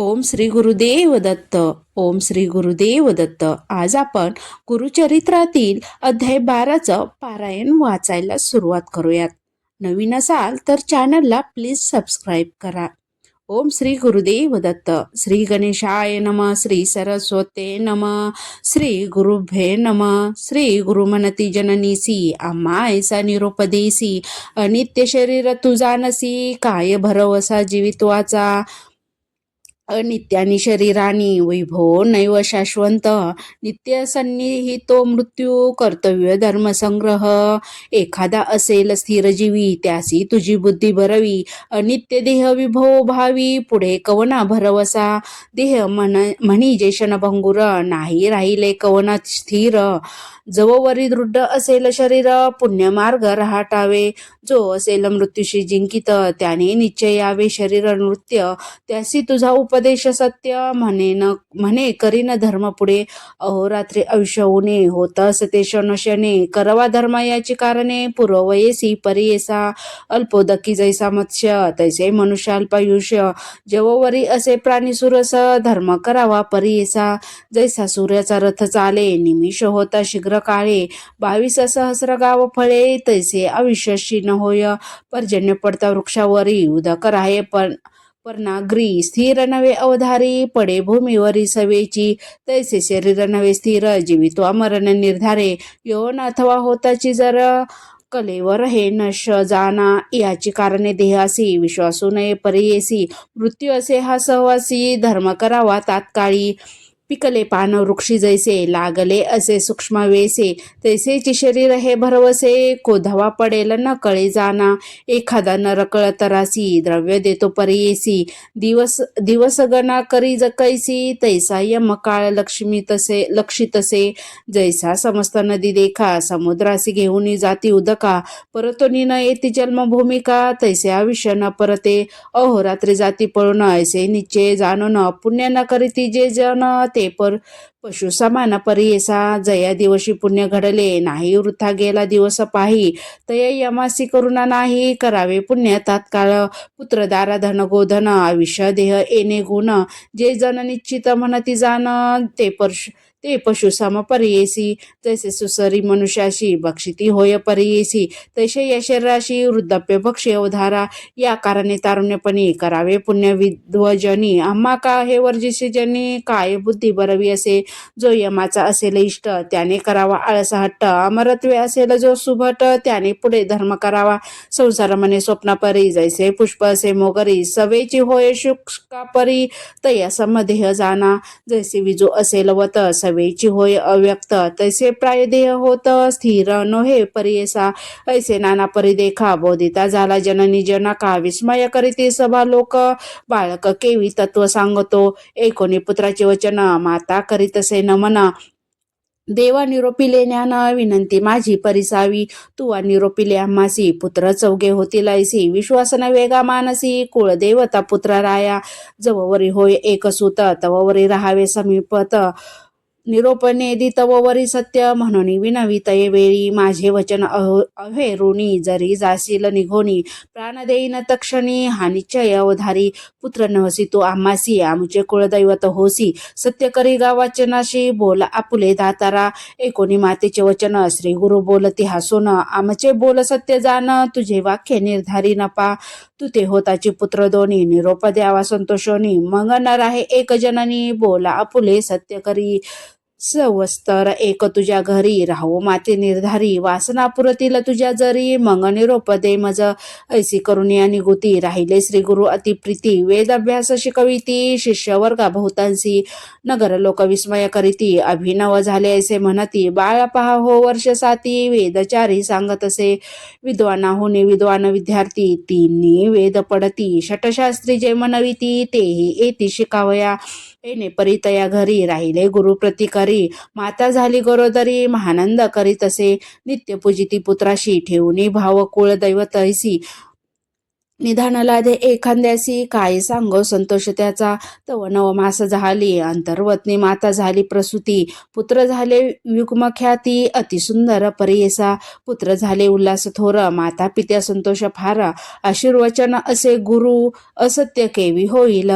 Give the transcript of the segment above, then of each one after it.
ओम श्री गुरुदेव दत्त. ओम श्री गुरुदेव दत्त. आज आपण गुरुचरित्रातील अध्याय बाराचं पारायण वाचायला सुरुवात करूयात. नवीन असाल तर चॅनलला प्लीज सबस्क्राईब करा. ओम श्री गुरुदेव दत्त. श्री गणेशाय नम श्री सरस्वते नम श्री गुरुभे नम श्री गुरुमनती जननीसी आम्हा ऐसा निरोपदेसी अनित्य शरीर तुझानसी काय भरवसा जीवित्वाचा अनित्यानी शरीरानी वैभव नैव शाश्वंत नित्य सन्निहितो मृत्यू कर्तव्य धर्मसंग्रह। एखादा असेल स्थिरजीवी त्यासी तुझी बुद्धी भरवी अनित्य देह विभव भावी पुढे कवना भरवसा। देह मन म्हणी जे क्षणभंगुर नाही राहिले कवना स्थिर। जववरी दृढ असेल शरीर पुण्यमार्ग राहटावे। जो असेल मृत्यूशी जिंकित त्याने निश्चय यावे शरीर नृत्य. त्यासी तुझा उपदेश सत्य म्हणे न म्हणे करीन धर्म पुढे. अहोरात्री आयुष्य उणे होत असते नशने करवा धर्म याची कारणे पुरवयेसी परियेसा अल्पोदकी जैसा मत्स्य तैसे मनुष्य अल्पायुष्य जववरी असे प्राणी सुरस धर्म करावा परियेसा जैसा सूर्याचा रथ चाले निमिष होता शीघ्र काळे. बावीस सहस्र गाव फळे तैसे आयुष्य न होय. पर्जन्य पडता वृक्षावरी उदकर आहे पण पर्णाग्री स्थिर नवे अवधारी. पडे भूमीवरी सवेची. तैसे शरीर नवे स्थिर. जीवितो अमरण निर्धारे. योन अथवा होताची जर कलेवर हे नश जाना. याची कारणे देहासी विश्वासू नये परियेसी. मृत्यू असे हा सहवासी. धर्म करावा तात्काळी. पिकले पान वृक्षी जैसे लागले असे सूक्ष्म वेसे. तैसेची शरीर हे भरवसे कोधवा पडेल न कळे जाना. एखादा नरकळ तरासी द्रव्य देतो परियेसी दिवस दिवस गणा करी जकैसी तैसा यम काळ लक्ष्मी तसे लक्षितसे जैसा समस्त नदी देखा समुद्रासी घेऊन जाती उदका. परतोनी न येती जन्मभूमिका तैसे आयुष्य न परते. अहोरात्री जाती पळून ऐसे निश्चय जाणून पुण्य न करीती जे जन ते पर पशुसमान परियेसा जया दिवशी पुण्य घडले नाही वृथा गेला दिवस पाही तय यमासी करुणा नाही करावे पुण्य तात्काळ पुत्रदारा धन गोधन आयुष्य देह येणे गुण जे जन निश्चित म्हणती जाण ते परशु ते पशु सम परियेसी जैसे सुसरी मनुष्याशी बक्षिती होय परियेसी तैसे या शरीराशी वृद्धाप्य भक्ष्य अवधारा या कारणे तारुण्यपणी करावे पुण्य विद्वजनी आम्हा का हे वर्जिशी जनी? काय बुद्धी बरवी असे? जो यमाचा असेल इष्ट त्याने करावा आळस हट्ट. अमरत्वे असेल जो सुभट त्याने पुढे धर्म करावा. संसार स्वप्ना परी जैसे पुष्प असे मोगरी. सवेची होय शुष्का परी तया समदेह जाना. जैसे विजू असेल वत सवेची होय अव्यक्त. तैसे प्रायदेह होत स्थिर नोहे परियेसा. ऐसे नाना परिदेखा बोधिता झाला जननी जनका. विस्मय करीते सभा लोक. बाळक केवी तत्व सांगतो. एकोणी पुत्राचे वचन माता करीतसे नमन. देवा निरोपिले ज्ञान विनंती माझी परिसावी. तू निरोपिले आम्हासी. पुत्र चौघे होतील ऐसी विश्वासन वेगा मानसी. कुळदेवता पुत्र राया. जववरी होय एक सुत तववरी राहावे समीपत. निरोपणे दितववरी सत्य म्हणून विनवी तये वेळी माझे वचन अहो अहे ऋणी जरी जाशील निघोनी प्राण देईन तक्षणी हा निश्चय अवधारी पुत्र नवसी तू आम्हासी आमचे कुळदैवत होसी सत्य करी गावाचनाशी बोल आपुले दातारा एकोणी मातेचे वचन श्री गुरु बोलती हसून आमचे बोल सत्य जाण तुझे वाक्य निर्धारी नपा तू ते होताची पुत्र दोन्ही निरोप द्यावा संतोषोनी मग नर आहे एक जननी बोला आपुले सत्य करी सवस्तर एक तुझ्या घरी राहो माती निर्धारी वासना पुरतील तुझ्या जरी मग निरोप दे मज. ऐसी करून या निगुती राहिले श्री गुरु अतिप्रीती वेद अभ्यास शिकविती शिष्य वर्गा बहुतांशी. नगर लोक विस्मय करीती अभिनव झाले ऐसे म्हणती. बाळ पहा हो वर्ष साती वेदचारी सांगत असे. विद्वाना होणे विद्वान विद्यार्थी तिन्ही वेद पडती. षटशास्त्री जे म्हणविती तेही येती शिकावया. येणे परितया घरी राहिले. गुरु प्रतिकरी माता झाली गरोदरी महानंद करीत असे. नित्यपूजिती पुत्राशी ठेवणी भाव कुळ दैवत ऐसी निधानाला दे एखाद्यासी काय सांगो संतोष त्याचा. तव नवमास झाली अंतर्वतनी माता झाली प्रसूती. पुत्र झाले युग्मख्याती अतिसुंदर परियसा. पुत्र झाले उल्हास थोर माता पित्या संतोष फार. आशीर्वचन असे गुरु असत्य केवी होईल.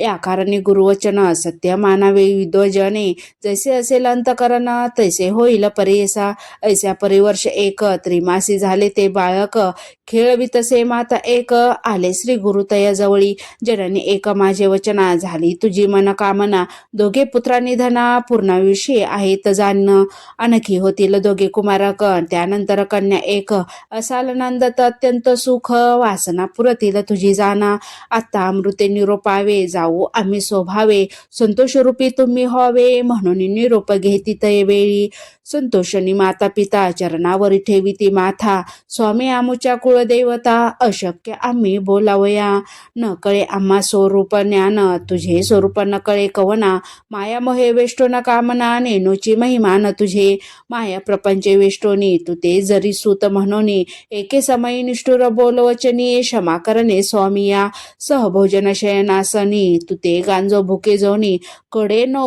या कारणे गुरुवचन सत्य मानावे विद्वजने. जैसे असेल अंतकरण तैसे होईल परियसा. ऐसा परिवर्ष एक त्रिमासी झाले ते बाळक. खेळवी तसे माता एक आले श्री गुरु जवळी जननी एक माझे वचना झाली. तुझी मनकामना दोघे पुत्रानिधना पूर्णाविषयी आहेत जाणणं. आणखी होतील दोघे कुमारकण त्यानंतर कन्या एक. असाल नंदत अत्यंत सुख वासना पुरतील तुझी जाना. आत्ता अमृते निरोपावे जाऊ आम्ही स्वभावे संतोषरूपी तुम्ही व्हावे म्हणून निरोप घेती तय वेळी. संतोषनी माता पिता चरणावर ठेवी ती माथा. स्वामी आमुच्या कुळदेवता अशक्य आम्ही बोलावया. न कळे आम्हा स्वरूप ज्ञान तुझे स्वरूप न कळे कवना. माया मोहे न कामना नेनोची महिमा न तुझे. माया प्रपंचे वेष्टोनी तू ते जरी सूत म्हणून. एके समयी निष्ठुर बोलवचनी क्षमा करणे स्वामिया. सहभोजन शयनासनी तू ते गांजो भुके जोनी. कडे नो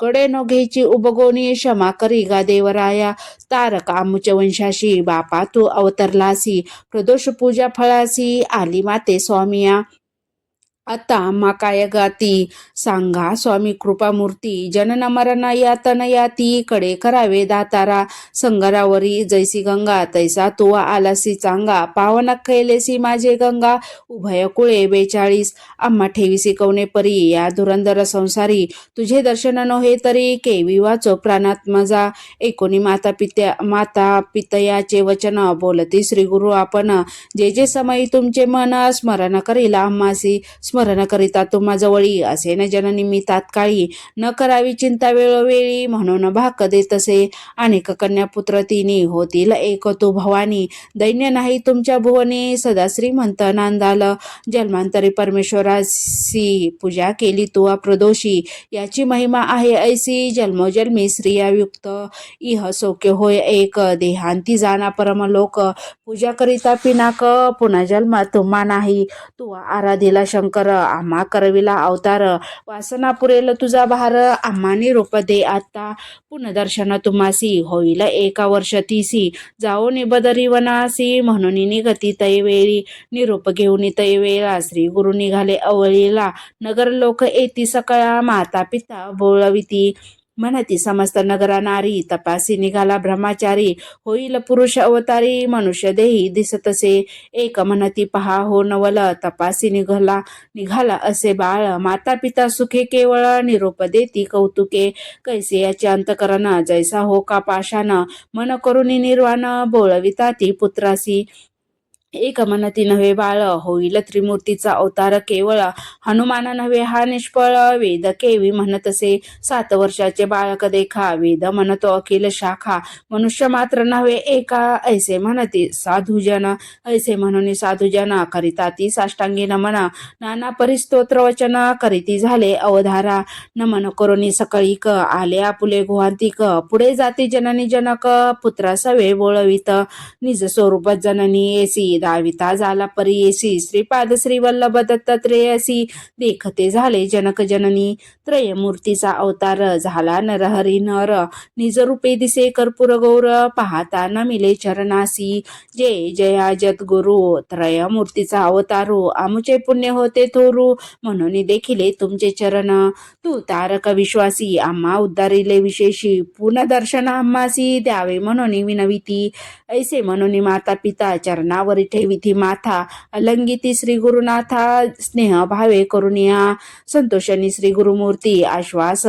कडे नो घ्यायची उबगोनी क्षमा करी गा देवराया. तारका आमुच्या वंशाशी बापा तू अवतरलासी. प्रदोष पूजा फळासी आली माते स्वामिया आता माकाय काय गाती? सांगा स्वामी कृपामूर्ती जनन मरण यातन याती कडे करावे दातारा. संगरावरी जैसी गंगा तैसा तो आलासी चांगा. पावन कैलेसी माझे गंगा उभय कुळे बेचाळीस. आम्हा ठेवीसी शिकवणे परी या धुरंधर संसारी. तुझे दर्शन नव्हे तरी केवी वाचो प्राणात मजा. एकोणी माता पित्या माता पितयाचे वचन बोलती श्री गुरु आपण. जे जे समयी तुमचे मन स्मरण करील आम्हासी. स्मरण करिता तुम्हा जवळी असे न जननी मी तात्काळी न करावी चिंता वेळोवेळी म्हणून भाक देतसे अनेक कन्यापुत्र तिनी होतील. एक तू भवानी. दैन्य नाही तुमच्या भुवनी. सदा श्रीमंत नांदाल. जन्मांतरी परमेश्वरासी पूजा केली तू प्रदोषी याची महिमा आहे ऐसी. जन्मोजन्मी स्त्रियायुक्त. इह सौख्य होय एक. देहांती जाना परमलोक. पूजा करिता पिनाक पुन्हा जन्म तुम्हा नाही. तू आराधिला शंकर आम्हा करविला अवतार. वासना पुरेल तुझा भार आम्हा रूप दे आता पुनदर्शन तुम्हासी होईल एका वर्ष तीसी. जाओ निबदरी वनासी म्हणून निगती तैवेळी निरूप घेऊन तैवेळा श्री गुरु निघाले अवळीला. नगर लोक येती सकाळ माता पिता बोळविती. म्हणती समस्त नगर नारी तपासी निघाला ब्रह्मचारी होईल पुरुष अवतारी मनुष्य देही दिसतसे. एक म्हणती पहा हो नवल तपासी निघाला निघाला असे बाळ. माता पिता सुखे केवळ निरोप देती कौतुके. कैसे याचे अंतकरण जैसा हो का पाशान मन करुणी निर्वाण बोळविता ती पुत्रासी. एक मनती नव्हे बाळ होईल त्रिमूर्तीचा अवतार केवळ. हनुमान नव्हे हा निष्फळ वेद. केवी म्हणतसे सात वर्षाचे बाळक देखा वेद म्हणतो अखिल शाखा. मनुष्य मात्र नव्हे एका. ऐसे म्हणती साधुजन. ऐसे म्हणून साधुजन करिता ती साष्टांगी नमन. नाना परिस्तोत्र वचन करीती झाले अवधारा. नमन करोनी सकळीक. आले आपुले गुहांतिक. पुढे जाती जननी जनक. पुत्रा सवे बोळवित निज स्वरूप जननी एसी गाविता झाला परियेसी श्रीपाद श्री वल्लभ दत्तात्रेयसी देखते झाले जनक जननी. त्रयमूर्तीचा अवतार झाला नरहरी नर. निज रूपे दिसे कर्पूर गौर पाहता न मिले चरणासी. जय जया जतगुरु त्रयमूर्तीचा अवतारू. आमुचे पुण्य होते थोरू म्हणून देखिले तुमचे चरण. तू तारक विश्वासी आम्हा उद्धारिले विशेषी. पुनर्दर्शन आम्हासी द्यावे म्हणून विनविती. ऐसे म्हणून माता पिता चरणावर विधी माथा. अलंगिती श्री गुरुनाथा स्नेह भावे करुणिया. संतोषणी श्री गुरुमूर्ती आश्वास.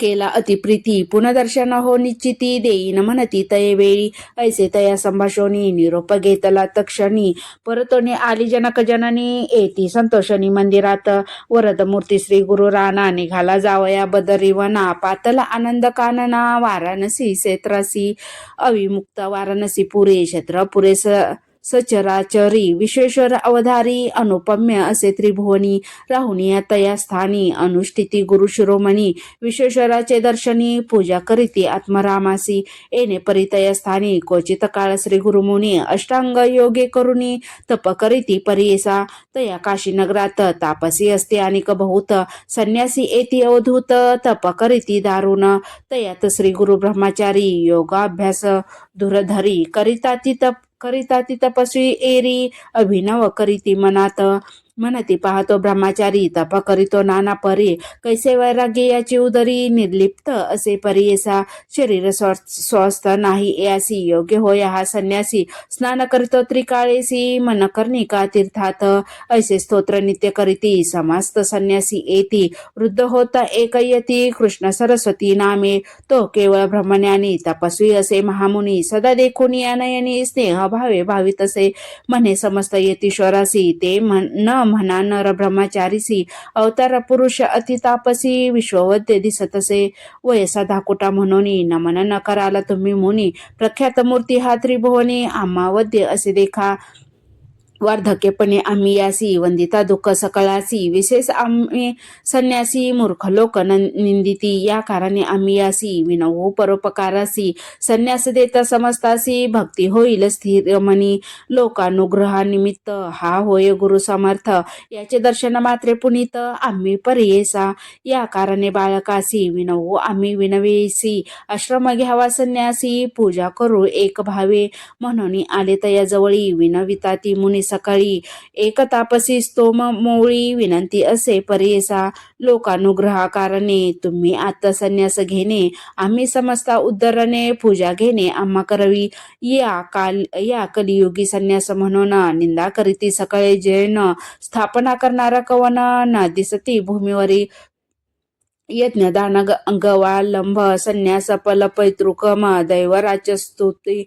केला अतिप्रीती. पुनर्दर्शन हो निश्चिती देईन म्हणती तये वेळी. ऐसे तया संभाषणी निरोप घेतला तक्षणी. परतोनी आली जनक जननी. येती संतोषणी मंदिरात. वरद मूर्ती श्री गुरु राणा निघाला जावया बदरी वना पातल आनंद कानना. वाराणसी क्षेत्रासी अविमुक्त वाराणसी पुरे क्षेत्र पुरेस सचराचरी विश्वेश्वर अवधारी अनुपम्य असे त्रिभुवनी राहुनिया तया स्थानी अनुष्ठिती गुरु शिरोमणी विश्वेश्वराचे दर्शनी पूजा करीती आत्मरामासी. येणे परितया स्थानी क्वचित काळ श्री गुरुमुनी अष्टांग योगे करुणी तप करीती परियेसा तया काशी नगरात तापसी असते अनेक बहुत. संन्यासी येती अवधूत तप करीती दारुण. तयात श्री गुरु ब्रह्मचारी योगाभ्यास धुरधरी करिता ती तप करिता ती तपस्वी एरी अभिनव करीती मनात. म्हणती पाहतो ब्रह्मचारी तप करीतो नाना परी कैसे वैराग्य याची उदरी निर्लिप्त असे परियेसा शरीर स्व स्वस्थ नाही यासी योग्य होय हा संन्यासी स्नान करीतो त्रिकाळेसी मन कर्णिका तीर्थात ऐसे स्तोत्र नित्य करीती समस्त संन्यासी येती वृद्ध होता एकयती कृष्ण सरस्वती नामे तो केवळ ब्रह्मज्ञानी तपस्वी असे महामुनी सदा देखून या नयनी स्नेह भावे भावित असे म्हणे समस्त यतीश्वरासी ते म्हण न म्हणा नर ब्रह्मचारीसी अवतार पुरुष अतितापसी विश्ववद्य दिसत असे वयसा धाकुटा म्हणून नमन न कराला तुम्ही मुनी. प्रख्यात मूर्ती हा त्रिभुवनी आम्हावद्य असे देखा. वार्धक्यपणे आम्ही यासी वंदिता दुःख सकळासी विशेष आम्ही संन्यासी मूर्ख लोक निंदिती. या कारणे आम्ही यासी विनवू परोपकारासी संन्यास देता समजतासी भक्ती होईल स्थिर मनी. लोकानुग्रहानिमित्त हा होय गुरु समर्थ. याचे दर्शन मात्रे पुनीत आम्ही परियेसा या कारणे बाळकासी विनवू आम्ही विनवेसी. आश्रम घ्यावा संन्यासी पूजा करू एक भावे. म्हणून आले तया जवळी विनविता ती मुनी सकाळी एक तापसी स्तोम मोळी विनंती असे परेसा लोकानुग्रहाकारणे तुम्ही आता संन्यास घेणे आम्ही समजता उद्धरणे पूजा घेणे आम्हा करवी. या काल या कलियुगी संन्यास म्हणून निंदा करीती सकाळी जैन स्थापना करणारा कवन न दिसती भूमीवरी यज्ञ दान ग- संन्यास पल पैतृकम दैवराच स्तुती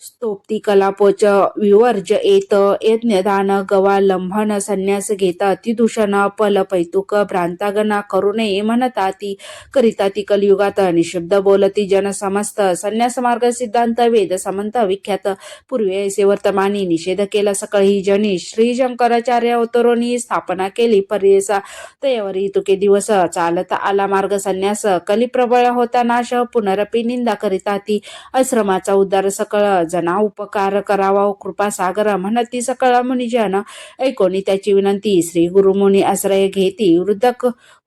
स्तोप्ती कलापोच विवर्ज येत यज्ञदान गवा लंभन संन्यास घेता अतिदूषण पल पैतुक भ्रांतागना करू नये म्हणता ती करिता ती कलियुगात निशब्द बोलती जन समस्त संन्यास मार्ग सिद्धांत वेद समंत विख्यात पूर्वी ऐसे वर्तमानी निषेध केला सकळी जनी श्री शंकराचार्य अवतरोनी स्थापना केली पर्यसा तयावरी तुके दिवस चालत आला मार्ग संन्यास कलिप्रबळ होता नाश पुनरपी निंदा करिता ती आश्रमाचा उद्धार सकळ जना उपकार करावा कृपा सागर म्हणती मुनी मुनिजन ऐकोनी त्याची विनंती. श्री गुरुमुनी आश्रय घेती वृद्ध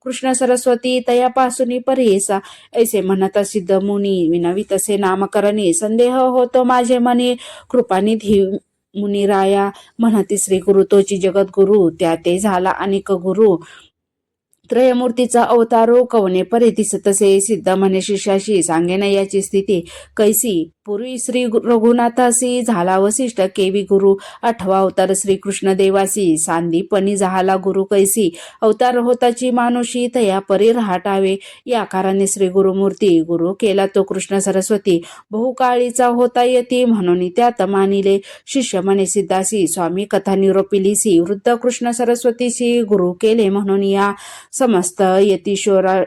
कृष्ण सरस्वती तयापासून परियेसा ऐसे म्हणत सिद्ध मुनी विनवी तसे नामकरणी संदेह होतो माझे मनी. कृपानिधी मुनिराया म्हणती श्री गुरु तोची जगद्गुरु त्या ते झाला अनेक गुरु. त्रयमूर्तीचा अवतारो कवने परे दिसतसे सिद्ध म्हणे शिष्याशी सांगेन याची स्थिती कैसी? पूर्वी श्री रघुनाथासी झाला वसिष्ठ केवी गुरु आठवा अवतार श्री कृष्ण देवासी सांदीपणी झाला गुरु कैसी अवतार होताची मानुषी तया परी राहटावे या कारणे श्री गुरुमूर्ती गुरु केला तो कृष्ण सरस्वती बहुकाळीचा होता यती म्हणून त्यात मानिले शिष्य म्हणे सिद्धासी स्वामी कथा निरोपिलीसी वृद्ध कृष्ण सरस्वतीशी गुरु केले म्हणून या समस्त यतीश्वरा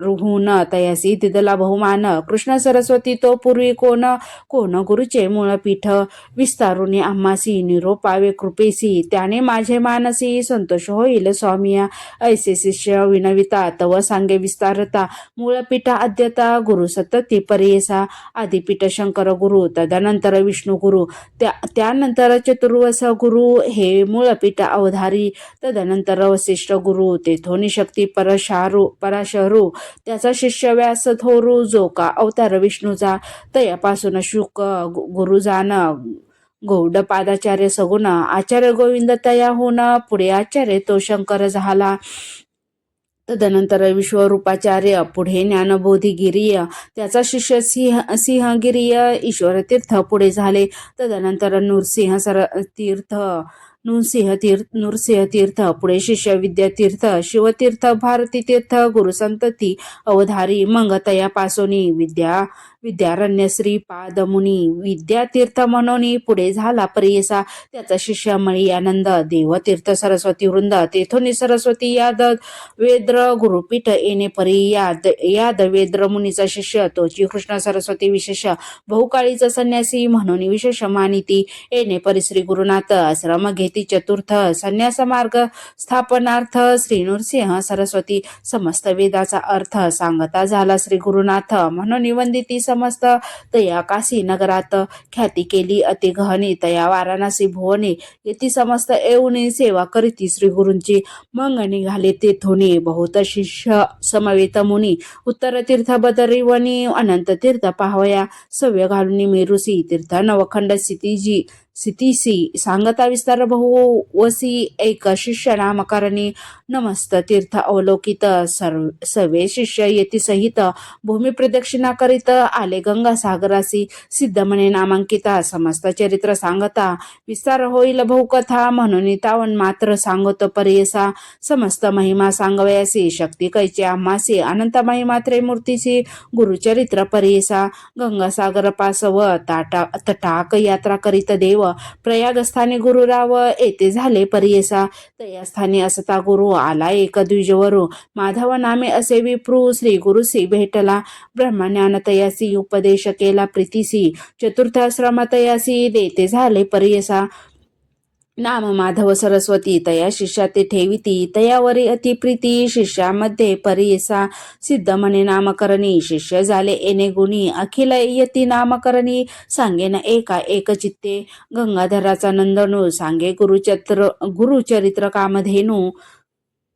रुहून तयासी तिथला बहुमान. कृष्ण सरस्वती तो पूर्वी कोण? कोण? गुरुचे मूळ पीठ. विस्तारुनी आम्हासी निरोपावे कृपेसी. त्याने माझे मानसी संतोष होईल स्वामी. ऐसे शिष्य विनविता तव सांगे विस्तारता. मूळपीठ आद्यता गुरु सतती परियेसा आदिपीठ शंकर गुरु तदनंतर विष्णू गुरु. त्या त्यानंतर चतुर्वस गुरु हे मूळपीठ अवधारी. तदनंतर वसिष्ठ गुरु तेथोनी शक्ती परशारू पराशरू त्याचा शिष्य व्यास थोरू जो का अवतार विष्णूचा तयापासून शुक गुरु जान गौड पादाचार्य सगुण आचार्य गोविंद तया होण पुढे आचार्य तो शंकर झाला. तदनंतर विश्वरूपाचार्य पुढे ज्ञानबोधिगिरीय त्याचा शिष्य सिंह सिंहगिरीय ईश्वर तीर्थ पुढे झाले. तदनंतर नृसिंह सर तीर्थ नृसिंह तीर्थ पुढे शिष्य विद्यातीर्थ शिवतीर्थ भारती तीर्थ गुरुसंतती अवधारी मंगतया पासोनी विद्या विद्यारण्य श्री पादमुनी विद्यातीर्थ मनोनी पुढे झाला परियसा त्याचा शिष्य मळी आनंद देवतीर्थ सरस्वती वृंद तेथोनी सरस्वती याद वेद्र गुरुपीठ येणे परी याद याद वेद्र मुनीचा शिष्य तोची कृष्ण सरस्वती विशेष बहुकाळीचा संन्यासी म्हणून विशेष मानिती येणे परी श्री गुरुनाथ आश्रम घेती चतुर्थ संन्यास मार्ग स्थापनार्थ श्री नृसिंह सरस्वती समस्त वेदाचा अर्थ सांगता झाला श्री गुरुनाथ म्हणून निवंदिती समस्त तया काशी नगरात ख्याती केली अति गहनी तया वाराणसी भुवने. येथे समस्त येऊनी सेवा करीती श्री गुरूंची मग निघाले तेथोनी बहुत शिष्य समवेत मुनी. उत्तर तीर्थ बदरी वनी अनंत तीर्थ पाहवया. सव्य घालून मेरुसी तीर्थ नवखंड स्थितीजी स्थितीसी सांगता विस्तार बहु वसी एक शिष्य नामकारणी नमस्त तीर्थ अवलोकित सर्व सवे शिष्य येती सहित भूमी प्रदक्षिणा करीत आले गंगा सागरासी सिद्धमणे नामांकिता समस्त चरित्र सांगता. विस्तार होईल बहुकथा म्हणून तावन मात्र सांगतो परियसा. समस्त महिमा सांगवयासी शक्ती कैची आम्हासी अनंत महिमा मूर्तीची गुरुचरित्र परियसा. गंगासागर पासव ताटा तटाक यात्रा करीत देव प्रयागस्थानी गुरुराव येथे झाले परियसा. तया स्थानी असता गुरु आला एक द्विजवरू. माधव नामे असे विप्रू श्री गुरुसी भेटला. ब्रह्मज्ञान तयासी उपदेश केला प्रीतीसी. चतुर्थाश्रम तयासी देते झाले परियसा. नाम माधव सरस्वती तया शिष्या ते ठेविती तयावरी अतिप्रीती शिष्यामध्ये परियसा सिद्ध म्हणे नामकरणी शिष्य झाले येणे गुणी अखिल यती नामकरणी सांगे ना एका एक चित्ते गंगाधराचा नंदनू सांगे गुरुचत्र गुरुचरित्र कामधेनू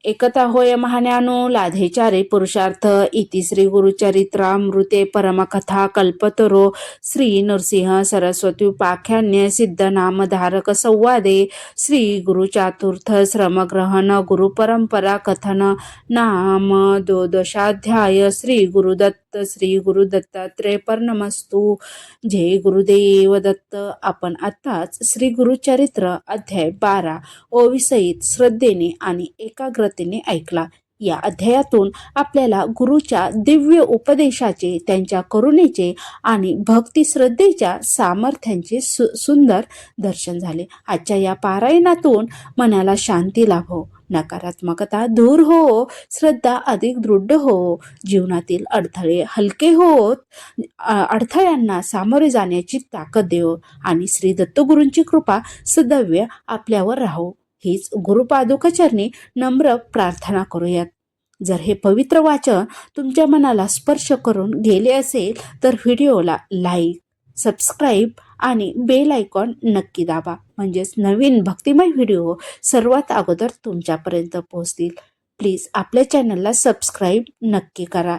एकता होय महान्यानो लाधेचारे पुरुषार्थ इति श्री गुरुचरित्रामृते परमकथा कल्पतरो श्री नरसिंह सरस्वती उपाख्यान्य सिद्ध नामधारक संवादे श्री गुरुचातुर्थ श्रमग्रहण गुरुपरंपरा कथन नाम द्वादशाध्याय श्री गुरुदत्त श्री गुरुदत्तात्रय नमस्तू जय गुरुदेव दत्त. आपण आत्ताच श्री गुरुचरित्र अध्याय बारा ओविसहित श्रद्धेने आणि एकाग्रतेने ऐकला. या अध्यायातून आपल्याला गुरुच्या दिव्य उपदेशाचे त्यांच्या करुणेचे आणि भक्ती श्रद्धेच्या सामर्थ्यांचे सु सुंदर दर्शन झाले. आजच्या या पारायणातून मनाला शांती लाभो. नकारात्मकता दूर हो श्रद्धा अधिक दृढ हो जीवनातील अडथळे हलके होत अडथळ्यांना सामोरे जाण्याची ताकद देव आणि श्री दत्तगुरूंची कृपा सदैव आपल्यावर राहो. हीच गुरुपादुकचरणी नम्र प्रार्थना करूयात. जर हे पवित्र वाचन तुमच्या मनाला स्पर्श करून गेले असेल तर व्हिडिओला लाईक सबस्क्राईब आणि बेल आयकॉन नक्की दाबा. म्हणजेच नवीन भक्तिमय व्हिडिओ सर्वात अगोदर तुमच्यापर्यंत पोहोचतील. प्लीज आपल्या चॅनलला सबस्क्राईब नक्की करा.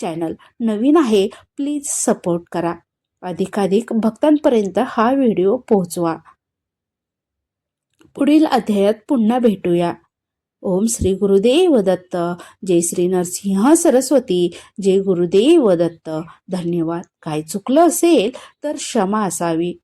चॅनल नवीन आहे प्लीज सपोर्ट करा. अधिकाधिक भक्तांपर्यंत हा व्हिडिओ पोहोचवा. पुढील अध्यायात पुन्हा भेटूया. ओम श्री गुरुदेव दत्त. जय श्री नरसिंह सरस्वती. जय गुरुदेव दत्त. धन्यवाद. काय चुकलं असेल तर क्षमा असावी.